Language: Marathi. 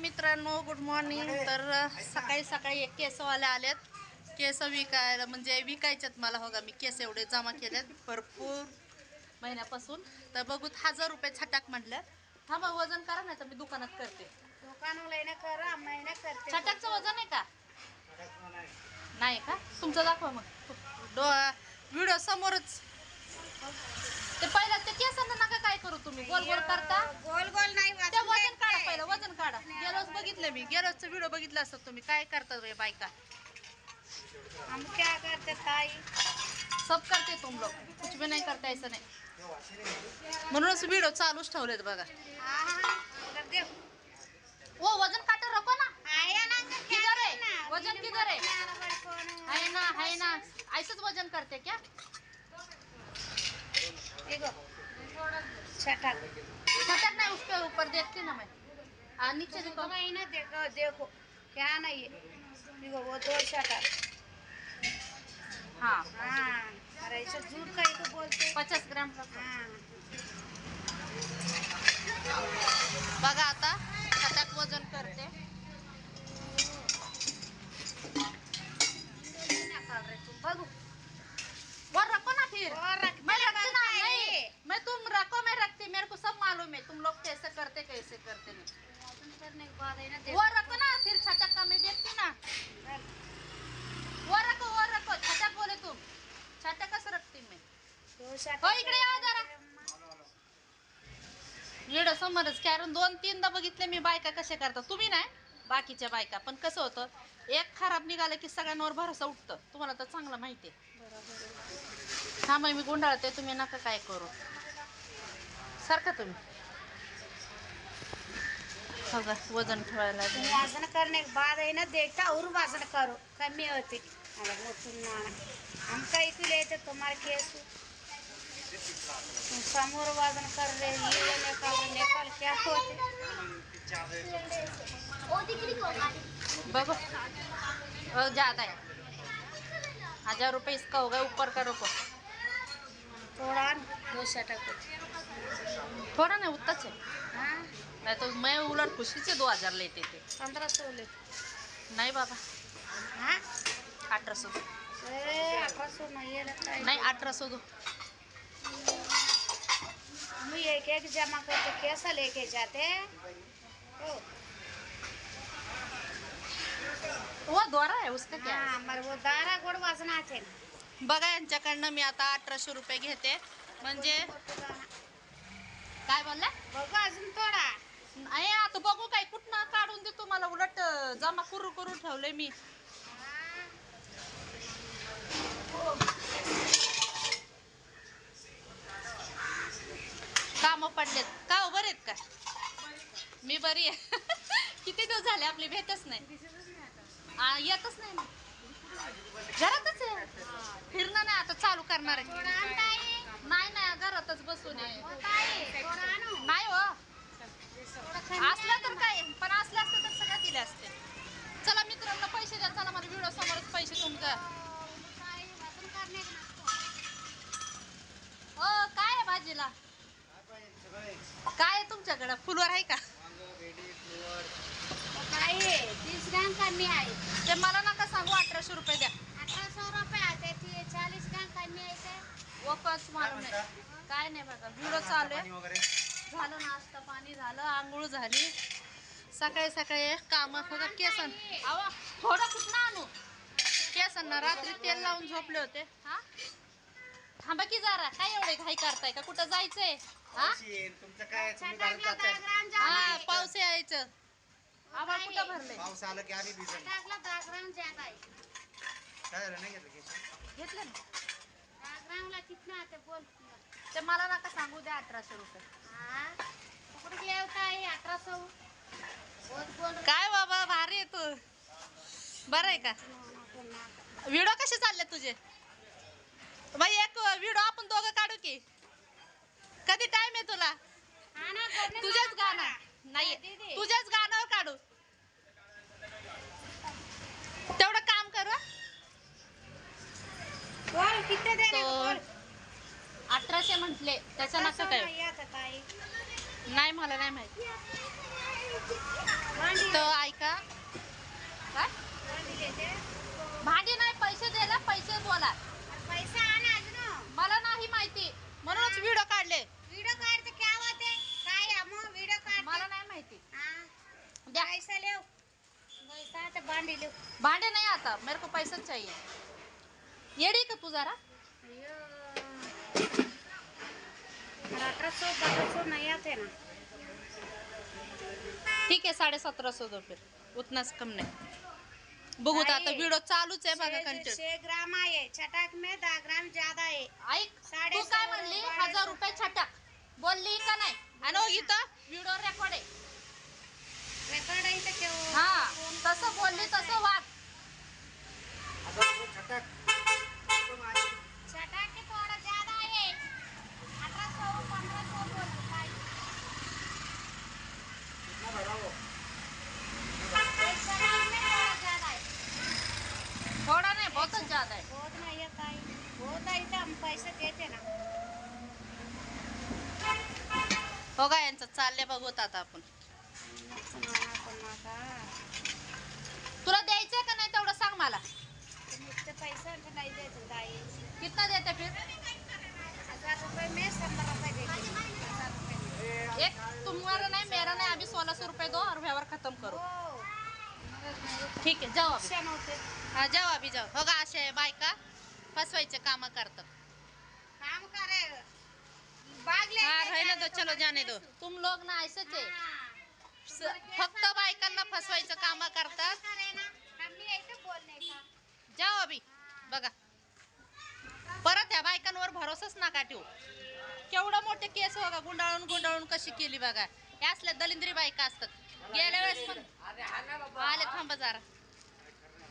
मित्रांनो गुड मॉर्निंग तर सकाळी सकाळी एक केसवाले आलेत. केस विकायला म्हणजे विकायच्यात मला हो का मी केस एवढे जमा केलेत भरपूर महिन्यापासून. तर बघूत हजार रुपये छटाक म्हटलं हा मग वजन करा नाही तर मी दुकानात करते. दुकानवाला कर करते. छटाकचं वजन आहे का? नाही का? तुमचं दाखवा मग. डो व्हिडिओ समोरच. ते पहिला ते केसांना नका काय करू तुम्ही. गोल गोल करता गोल गोल नाही ते वाजून वजन काढा द्यायचंय. पहिलं वजन काढा गेलोच बघितलं मी. गेलोच व्हिडिओ बघितला असतो तुम्ही. काय करतात रे बायका? हम क्या करते ताई? सब करते तुम लोग कुछ भी नाही करता ऐसा नाही. म्हणूनच व्हिडिओ चालूच ठेवलेत बघा. हाँ, ओ वजन काटा रखो ना. किधर है? वजन किधर है? है ना है ना. ऐसच वजन करते क्या? छटक. छटक नहीं उसके ऊपर देखती ना मैं. आ, नीचे देखो महीना देखो देखो क्या नहीं है देखो वो दो छटक हाँ हाँ अरे ऐसे झूठ कहीं को बोलते पचास ग्राम रखो हाँ बघा आता छटाक वजन करते बगू वो रखो ना फिर और रख मैं रखती ना है। नहीं मैं तुम रखो मैं रखती मेरे को सब मालूम है तुम लोग कैसे करते कैसे करते नहीं वजन करने के बाद है ना वो रखो ना फिर छटक का मैं देखती ना वो रखो वो रखो छटक बोले तुम छटक कसं रखती मैं दो छटक हो, इकडे या जरा. व्हिडिओ समोरच कारण दोन तीनदा बघितले मी बायका कशा करतात. तुम्ही नाही बाकीच्या बायका. पण कसं होतं एक खराब निघालं की सगळ्यांवर भरोसा उठतं. तुम्हाला तर चांगलं माहिती आहे. हा मग मी गुंडाळते. तुम्ही नका काय करू. सारखा तुम्ही. हो वजन ठेवायला तुम वाजन करणे बाद आहे ना देखता और वाजन करो. कमी होते. अरे वो तुम ना हम कहीं केस. समोर वाजन कर रहे ये ओ ज़्यादा है। हज़ार रुपये इसका होगा ऊपर का रुको। थोड़ा दो शटक थोड़ा नहीं उतना है। हाँ तो मैं उलट खुशी से दो हज़ार लेते थे। पंद्रह सौ ले। नहीं बाबा। हाँ? अठारह सौ। अठारह सौ नहीं अठारह सौ दो। हम एक एक जमा करके कैसा लेके जाते। ओ, वो द्वारा है उसका क्या है? मर वो दारा गोड वाजनाचे बघा यांच्याकडनं मी आता अठराशे रुपये घेते. म्हणजे? काय बोलला? बघू अजून थोडा. नाही आता बघू काय कुठनं काढून दे तुम्हाला उलट जमा करू करून ठेवले मी काम पडलेत का हो बरे आहेत का आहे. किती दिवस झाले आपली भेटच नाही. आ, येतच नाही ना. घरातच आहे. फिरणं नाही आता चालू करणार आहे. नाही नाही घरातच बसून आहे. हो. नाही हो. असलं तर काय पण असलं असतं तर सगळ्या दिले असते. चला मित्रांनो पैसे द्या. चला मला व्हिडिओ समोरच पैसे तुमचं? हो काय आहे भाजीला? काय आहे तुमच्याकडं? फुलवर आहे का? ताई, तीस ग्राम करनी आहे ते मला नका सांगू अठराशे रुपये द्या. अठारह सौ रुपये आते थे चालीस ग्राम करनी आहे ते. वकच नाही काय नाही बघा व्हिडिओ चालू आहे. झालं नाश्ता पाणी झालं आंघोळ झाली. सकाळी सकाळी काम बघा केसन. थोडं कुठं आणू? केसांना रात्री तेल लावून झोपले होते. हा? थांबा की जरा. काय एवढे घाई करताय का? कुठं जायचंय? हा? तुमचं काय तुम्ही जाताय. हा. पाऊस यायचं. आम्हाला कुठं भरले पाऊस आला की आम्ही. काय झालं? नाही घेतलं की घेतलं ना? दहा ग्रामला कितना आते बोल ते मला नका सांगू द्या अठराशे रुपये. हाँ? है काय बाबा भारी आहे तू. बरं आहे का? व्हिडिओ कसे चालले तुझे? बाई एक व्हिडिओ आपण दोघ काढू की? कधी टाइम आहे तुला? तुझ्याच गाणं. नाही तुझ्याच गाण्यावर काढू. तेवढं काम करू अठराशे म्हटले त्याच्या नका काय नाही मला नाही माहिती. तर ऐका. भांडी नाही भांडे नहीं आता मेरे को पैसा चाहिए. येड़ी का तू जरा? अठारह सौ बारह सौ नहीं आते ना. ठीक आहे साडे सतरा सौ दो फिर. उतनाच कम नाही. बघू आता. व्हिडिओ चालूच आहे बघा कंटिन्यू छह ग्राम आहे छटाक में दहा ग्राम ज्यादा आहे. ऐक साडे तू काय म्हणली? हजार. रुपये छटाक. बोलली का नाही? आणि हो इथं व्हिडिओ रेकॉर्ड आहे रेकॉर्ड आहे तर केव्हा- हा फोन तसं करून बोलली बोलायचं तसं वाग हजार रुपये छटाक तुम आज आहे. छटाक के थोड़ा ज्यादा आहे अठारह सौ पंद्रह सौ बोल भाई कितना भरा हो एक छटाक में थोड़ा ज्यादा है थोडा नाही बहुतच ज्यादा आहे बहुत नहीं है ताई पैसे देते ना. हो का यांचं चाललंय बघूत आता आपण. तुला द्यायचंय का नाही तेवढं सांग मला. पैसे नाही द्यायचं कितना देते फिर? हजार रुपये में शंभर रुपये देते. एक तुम्हाला नाही मेरा नाही अभी सोळा सौ रुपये दो और व्यवहार खत्म करो. हो. ठीक आहे जाऊ अभी. हा जाऊ अभी जाऊ. हो का असे बायका फसवायचे काम करतात. काम करे. बाग ले हाँ रहने दो चलो जाने दो तुम लोग ना ऐसेच आहे. स- फक्त बायकांना फसवायचं काम करतात. करे ना. हमने ऐसे बोलने का? जाऊ अभि. बघा. परत ह्या बायकांवर भरोसाच नका ठेवू. केवढं मोठे केस बघा गुंडाळून गुंडाळून कशी केली बघा. हे असल्या दलिंद्री बायका असतात. गेल्या वेळेस पण आले थांबा जरा.